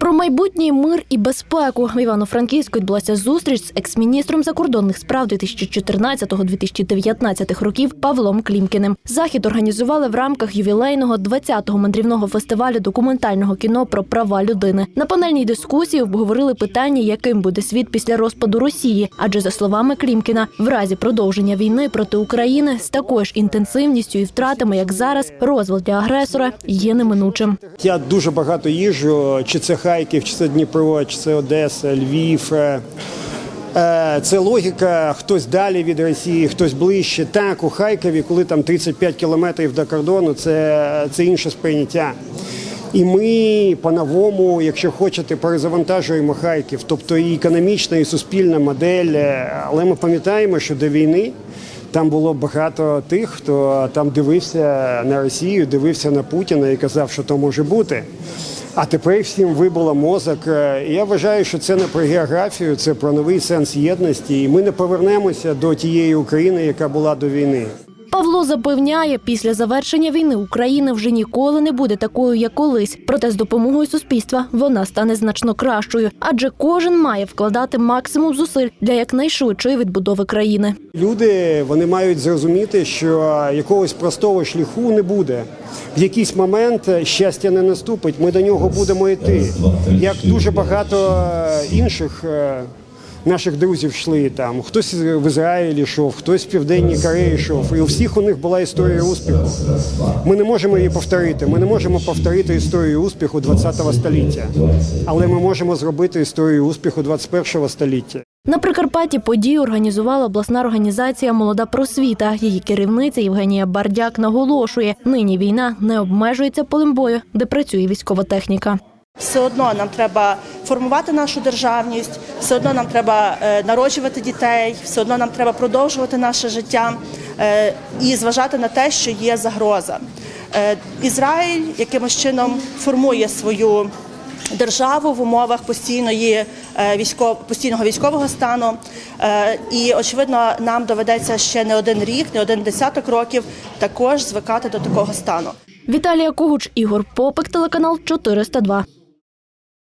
Про майбутній мир і безпеку в Івано-Франківську відбулася зустріч з екс-міністром закордонних справ 2014-2019 років Павлом Клімкіним. Захід організували в рамках ювілейного 20-го мандрівного фестивалю документального кіно про права людини. На панельній дискусії обговорили питання, яким буде світ після розпаду Росії. Адже за словами Клімкіна, в разі продовження війни проти України з такою ж інтенсивністю і втратами, як зараз, розвал для агресора є неминучим. Я дуже багато чи це Харків, чи це Дніпро, чи це Одеса, Львів. Е, е, Це логіка, хтось далі від Росії, хтось ближче. Так, у Харкові, коли там 35 кілометрів до кордону, це, це інше сприйняття. І ми по-новому, якщо хочете, перезавантажуємо Харків, тобто і економічна, і суспільна модель. Е, Але ми пам'ятаємо, що до війни там було багато тих, хто там дивився на Росію, дивився на Путіна і казав, що то може бути. А тепер всім вибило мозок. Е, Я вважаю, що це не про географію, це про новий сенс єдності. І ми не повернемося до тієї України, яка була до війни. Павло запевняє, після завершення війни Україна вже ніколи не буде такою, як колись. Проте з допомогою суспільства вона стане значно кращою, адже кожен має вкладати максимум зусиль для якнайшвидшої відбудови країни. Люди вони мають зрозуміти, що якогось простого шляху не буде. В якийсь момент щастя не наступить. Ми до нього будемо йти. Як дуже багато інших е, наших друзів йшли там. Хтось в Ізраїлі йшов, хтось в Південній Кореї йшов. І у всіх у них була історія успіху. Ми не можемо її повторити. Ми не можемо повторити історію успіху 20-го століття, але ми можемо зробити історію успіху 21-го століття. На Прикарпатті подію організувала обласна організація Молода просвіта. Її керівниця Євгенія Бардяк наголошує: нині війна не обмежується полем бою, де працює військова техніка. Все одно нам треба формувати нашу державність, все одно нам треба е, народжувати дітей, все одно нам треба продовжувати наше життя е, і зважати на те, що є загроза. Е, Ізраїль якимось чином формує свою державу в умовах постійної військов, постійного військового стану. І очевидно, нам доведеться ще не один рік, не один десяток років також звикати до такого стану. Віталія Когуч, Ігор Попик, телеканал 402.